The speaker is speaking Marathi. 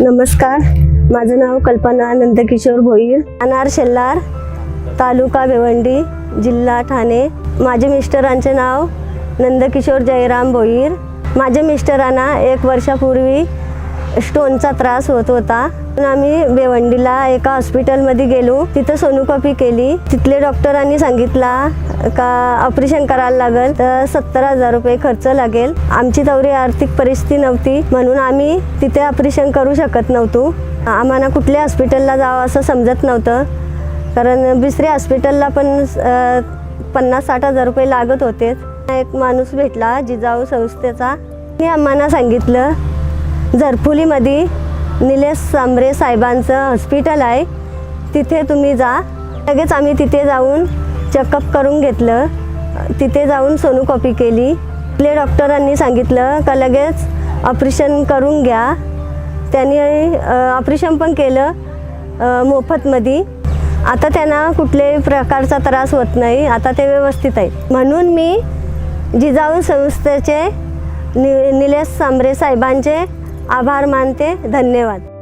नमस्कार माझं नाव कल्पना नंदकिशोर भोईर अनार शेल्लार तालुका भिवंडी जिल्हा ठाणे. माझ्या मिस्टरांचे नाव नंदकिशोर जयराम भोईर. माझ्या मिस्टरांना एक वर्षापूर्वी स्टोनचा त्रास होत होता. आम्ही भेवंडीला एका हॉस्पिटलमध्ये गेलो. तिथं सोनोकॉपी केली. तिथले डॉक्टरांनी सांगितला का ऑपरेशन करायला लागेल तर सत्तर हजार रुपये खर्च लागेल. आमची तेवढी आर्थिक परिस्थिती नव्हती. म्हणून आम्ही तिथे ऑपरेशन करू शकत नव्हतो. आम्हाला कुठल्या हॉस्पिटलला जावं असं समजत नव्हतं. कारण दुसऱ्या हॉस्पिटलला पण पन्नास साठ हजार रुपये लागत होते. एक माणूस भेटला जिजाऊ संस्थेचा. मी आम्हाला सांगितलं झरफुलीमध्ये निलेश सांबरे साहेबांचं हॉस्पिटल आहे. तिथे तुम्ही जा. लगेच आम्ही तिथे जाऊन चेकअप करून घेतलं. तिथे जाऊन सोनोकॉपी केली. आपले डॉक्टरांनी सांगितलं का लगेच ऑपरेशन करून घ्या. त्यांनी ऑपरेशन पण केलं मोफतमध्ये. आता त्यांना कुठल्याही प्रकारचा त्रास होत नाही. आता ते व्यवस्थित आहे. म्हणून मी जिजाऊ संस्थेचे नि निलेश सांबरे साहेबांचे आभार मानते धन्यवाद.